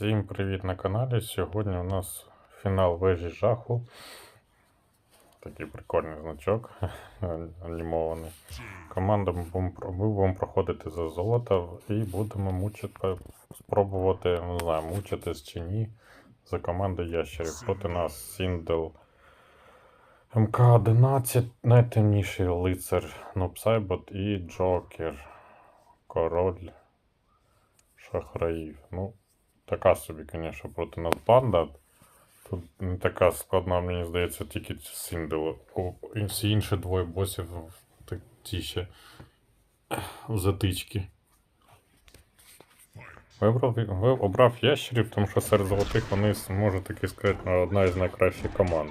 Всім привіт на каналі. Сьогодні у нас фінал вежі жаху. Такий прикольний значок анімований. Команда ми будемо, проходити за золото і будемо мучити, спробувати, не знаю, мучитись чи ні. За командою ящерів. Проти нас Сіндел МК-11, найтемніший лицар Нопсайбот і Джокер. Король шахраїв. Ну, така собі, звісно, проти нас. Тут не така складна, мені здається, тільки Сіндел. О, всі інші двоє босів так, ті ще затички. Вибрав, ви- обрав ящерів, тому що серед золотих вони, можу таки сказати, одна із найкращих команд.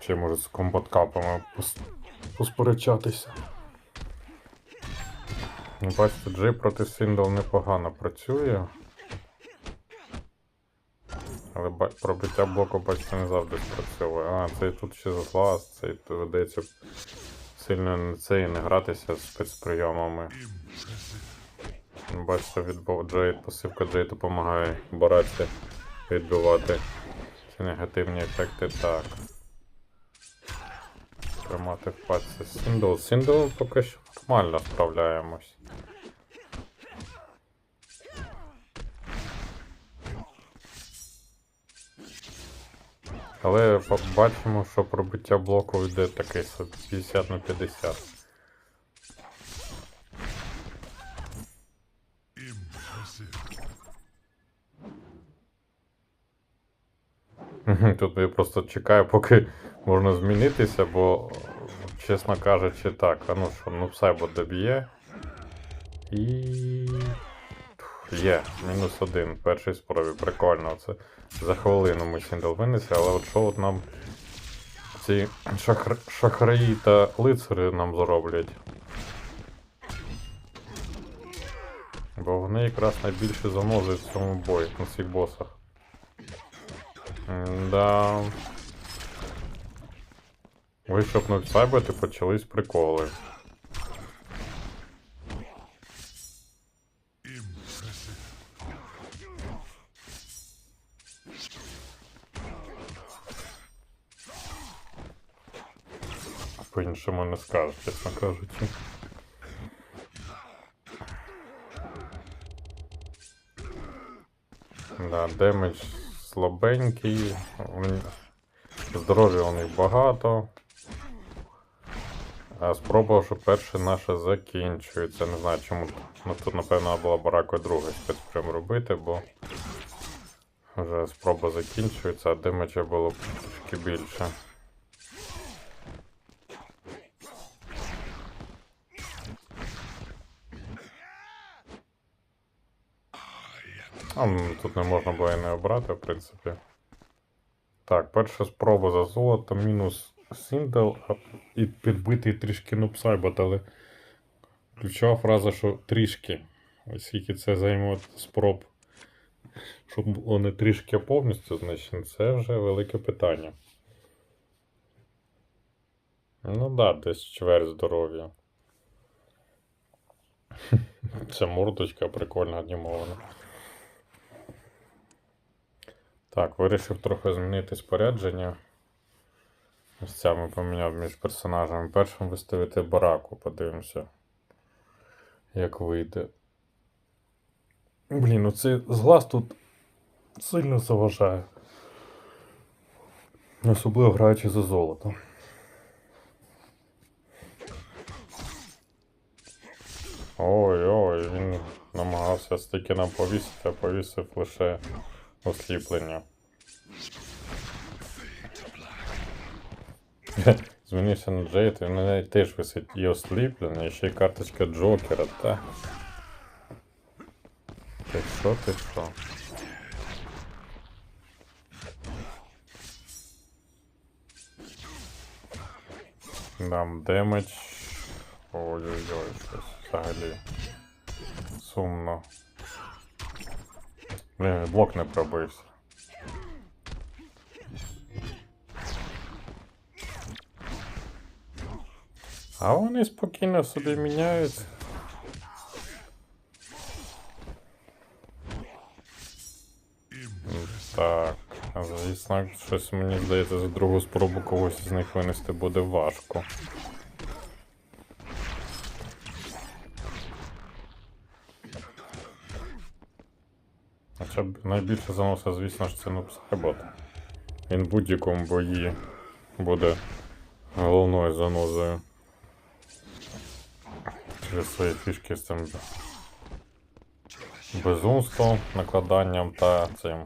Чи може з комбаткапами пос- посперечатися. Ну, Бачите, Джей проти Сіндал непогано працює. Але пробиття блоку, бачите, не завжди спрацьовує. А, цей тут ще цей то ведеться сильно на це і не гратися з спецприйомами. Бачите, відбив Джейд, пасивка Джейд допомагає боротися, відбивати ці негативні ефекти. Так. Тримати в пальці Сіндл. Сіндл поки що нормально справляємось. Але бачимо, що пробиття блоку йде таке собі 50 на 50. Тут я просто чекаю, поки можна змінитися, бо, чесно кажучи, так, а ну що, ну Сайбо доб'є. І. Є, мінус один, першій спробі, прикольно. Це за хвилину ми Сіндел винесли, але от що от нам ці шахр... шахраї та лицари нам зроблять. Бо вони якраз найбільше заносять в цьому бою на цих босах. Да. Вийшов на сайбет і почались приколи. По-іншому не скажу, чесно кажучи. Да, демедж слабенький. Здоров'я у них багато. А спробував, що перше наше закінчується. Не знаю чому. Ну тут, напевно, була баракою другий спецприм робити, бо вже спроба закінчується, а демеджа було б трішки більше. А, ну, тут не можна було і не обрати, в принципі. Так, перша спроба за золото, мінус Сіндел і підбитий трішки нупсайбот, але ключова фраза, що трішки. Оскільки це займе спроб, щоб не трішки повністю, значить це вже велике питання. Ну да, десь чверть здоров'я. Це мордочка прикольно анімована. Так, вирішив трохи змінити спорядження. Місцями поміняв між персонажами. Першим виставити бараку, подивимося, як вийде. Блін, ну цей зглаз тут сильно заважає. Особливо граючи за золото. Ой-ой, він намагався стільки нам повісити, а повісив лише осліплення. Змінився на Джейд, і в мене теж висить і осліплення, і ще й карточка Джокера, та. Ти що, ти що? Дам демедж. Ой-ой-ой, щось взагалі. Сумно. Блін, блок не пробився. А вони спокійно собі міняють. Так, звісно, щось мені здається, за другу спробу когось з них винести буде важко. Найбільше заноса, звісно ж, це Нупсайбот. Він будь-якому бої буде головною занозою. Через свої фішки з цим безумством, накладанням та цим.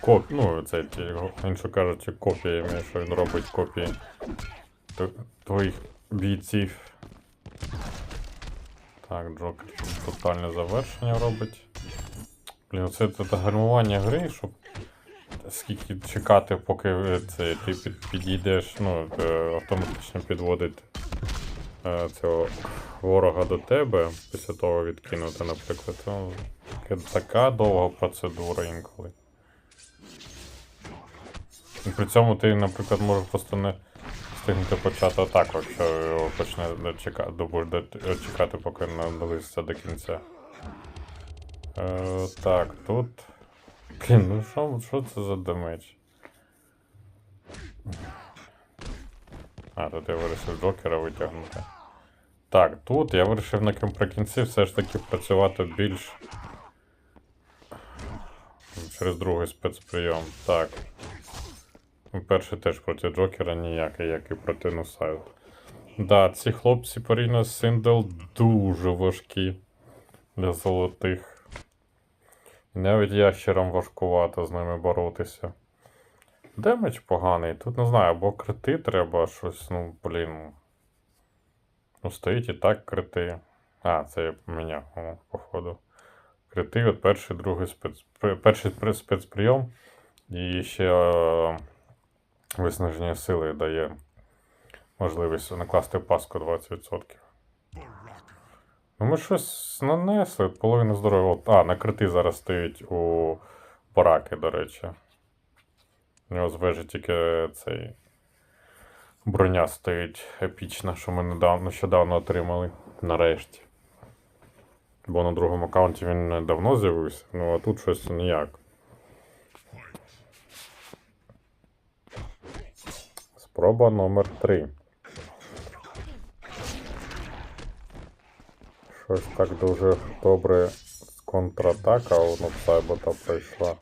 Коп, ну, це ті, інше кажучи, копіями, що він робить копії твоїх бійців. Так, Джокер тотальне завершення робить. Блін, це, це гальмування гри, щоб скільки чекати, поки е, це, ти під, підійдеш, ну, е, автоматично підводить е, цього ворога до тебе, після того відкинути, наприклад. Таке- така довга процедура інколи. І при цьому ти, наприклад, можеш просто не встигнути почати атаку, якщо його почне дочекати, чекати, поки наблизиться до кінця. Е, так, тут. Блін, ну що, що це за демедж? А, тут я вирішив Джокера витягнути. Так, тут я вирішив наприкінці все ж таки працювати більш. Через другий спецприйом. Так. Перший теж проти Джокера ніякий, як і проти Нусайд. Да, ці хлопці порівняно з Синдел дуже важкі для золотих. І навіть ящерам важкувато з ними боротися. Демедж поганий. Тут не знаю, або крити треба щось, ну, блін. Ну, стоїть і так крити. А, це я поміняв, походу. Крити, от перший, другий спец... перший спецприйом. І ще е, виснаження сили дає можливість накласти паску 20%. Ну, ми щось нанесли, половину здоров'я. А, на крити зараз стоїть у бараки, до речі. У нього з вежі тільки цей броня стоїть епічна, що ми недавно, нещодавно отримали. Нарешті. Бо на другому аккаунті він давно з'явився, ну а тут щось ніяк. Спроба номер 3. Щось так дуже добре контратака у Нопсайбота пройшла.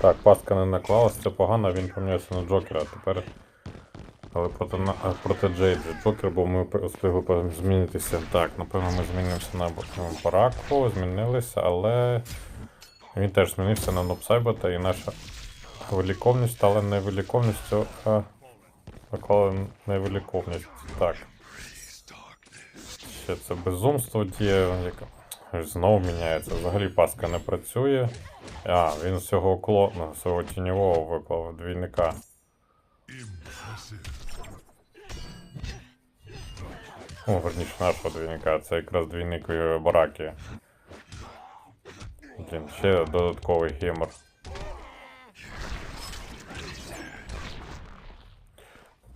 Так, паска не наклалась, це погано, він помінявся на Джокера, а тепер. Але проти, проти Джейджі Джокер, бо ми встигли змінитися. Так, напевно, ми змінимося на Бараку, змінилися, але він теж змінився на Нопсайбота і наша виліковність стала не виліковністю, а наклали невиліковність. Так. Ще це безумство діє, знову міняється. Взагалі паска не працює. А, він з цього клону, з цього тіньового виклав двійника. О, верніше нашого двійника, це якраз двійник бараки. Блін, ще додатковий гемор.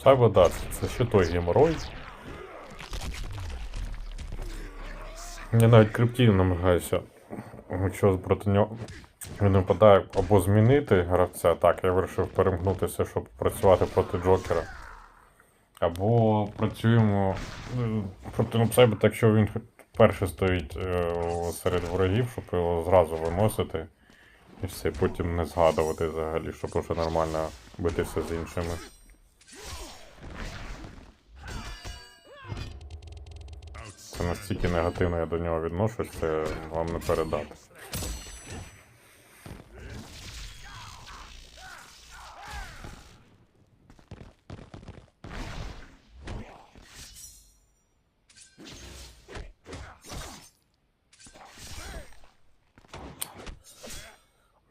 Сайбодар, це ще той геморой. Я навіть криптів намагаюся, якщо проти нього він випадає або змінити гравця, так, я вирішив перемкнутися, щоб працювати проти Джокера. Або працюємо е, проти Нопсайба, так що він перший стоїть е, серед ворогів, щоб його зразу виносити. І все, потім не згадувати взагалі, щоб уже нормально битися з іншими. Це настільки негативно я до нього відношусь, це вам не передати.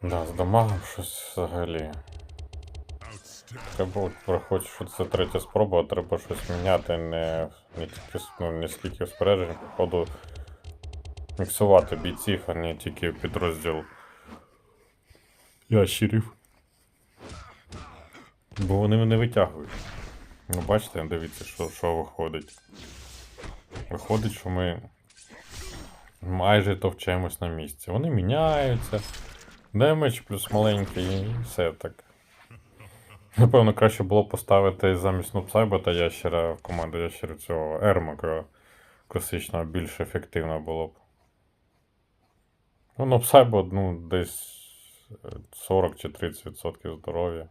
Да, з дамагом щось взагалі. Треба, от, що це третя спроба, треба щось міняти, не, не тільки ну, не скільки в спорядженні, походу міксувати бійців, а не тільки підрозділ ящерів. Бо вони мене витягують. Ну, бачите, дивіться, що, що виходить. Виходить, що ми майже товчаємось на місці. Вони міняються. Демедж плюс маленький, і все так. Напевно, краще було поставити замість Нупсайбота ящера в команду ящера цього Ермака класичного більш ефективно було б. Ну, Нупсайбот, ну, десь е, 40 чи 30% здоров'я.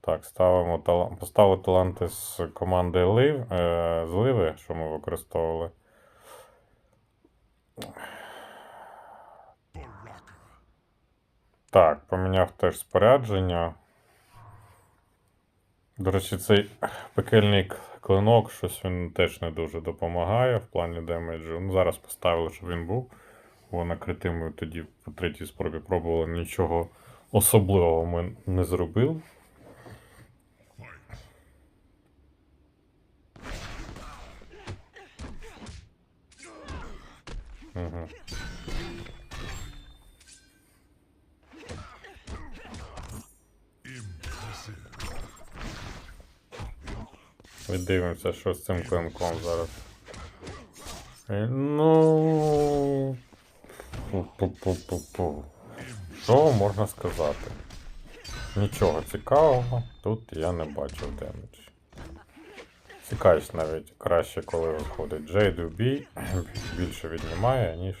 Так, ставимо тала... поставили таланти з команди Лив... е... зливи, що ми використовували. Так, поміняв теж спорядження. До речі, цей пекельний клинок, щось він теж не дуже допомагає в плані демеджу. Ну, зараз поставили, щоб він був. Бо накритим ми тоді по третій спробі пробували нічого особливого ми не зробили. Віддивимося, що з цим клинком зараз. Е, Ну. Пу-пу-пу-пу-пу. Що можна сказати? Нічого цікавого тут я не бачив демедж. Цікавість навіть краще, коли виходить Джейд у бій, більше віднімає, ніж.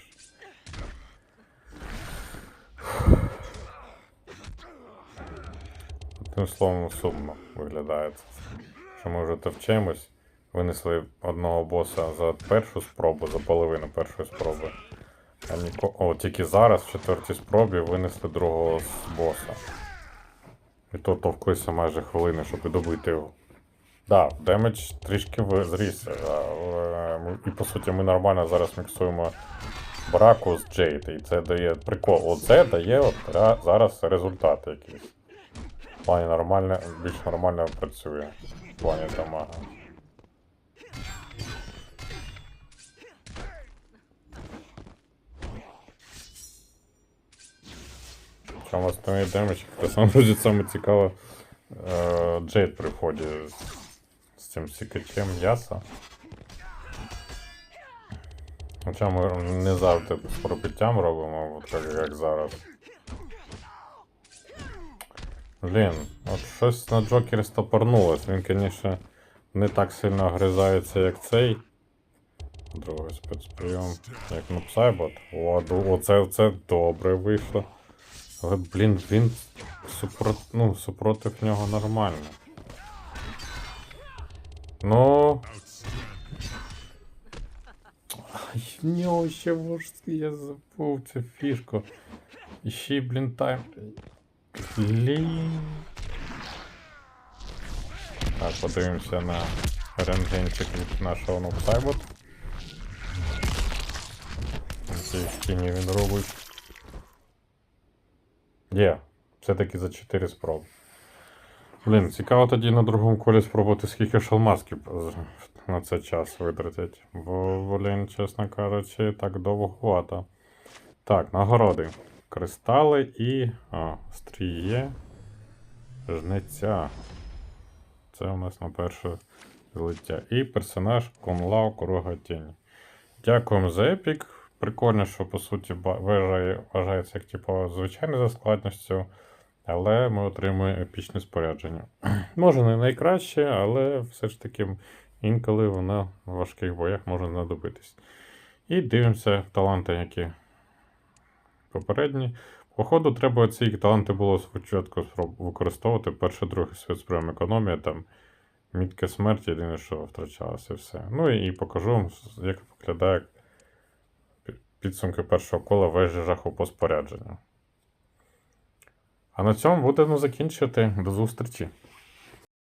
Одним словом, сумно виглядає це. Що ми вже товчемось. Винесли одного боса за першу спробу, за половину першої спроби. А ніко... О, тільки зараз, в четвертій спробі, винесли другого з боса. І то товклися майже хвилини, щоб добити його. Да, демедж трішки зріс. е, ми- І по суті ми нормально зараз міксуємо браку з Джейд. І це дає прикол. Оце дає от зараз результат якийсь. В плані нормально, більш нормально працює. В плані дамага. Причому основний демедж, це саме цікаво. е, Джейд при вході з, цим сікачем м'яса. Хоча ми не завжди з пробиттям робимо, от як зараз. Блін, от щось на Джокері стопорнулось. Він, звісно, не так сильно огризається, як цей. Другий спецприйом, як Нупсайбот. О, ду- оце це добре вийшло. Але, блін, він супрот, ну, супротив нього нормально. Ну. Ай, в нього ще вождь, я забув цю фішку. І ще й, блін, тайм. Блін. Так, подивимося на рентгенчик від нашого Нупсайбот. Який в тіні він. Все-таки за 4 спроби. Блін, цікаво тоді на другому колі спробувати, скільки шалмазків з- на це час витратять. Бо, блін, чесно кажучи, так довгувато. Так, нагороди. Кристали і. А, стріє. Жнеця. Це у нас на перше злиття. І персонаж Конлау Корога Тіні. Дякуємо за епік. Прикольно, що по суті вважається як типу, звичайне за складністю, але ми отримуємо епічне спорядження. Може не найкраще, але все ж таки інколи воно в важких боях може знадобитись. І дивимося таланти, які попередні. Походу, треба ці таланти було спочатку використовувати. Перший, другий світ економія, там мітка смерті, єдине, що втрачалося і все. Ну і покажу вам, як виглядає підсумки першого кола вежі жаху по спорядженню. А на цьому будемо закінчувати. До зустрічі!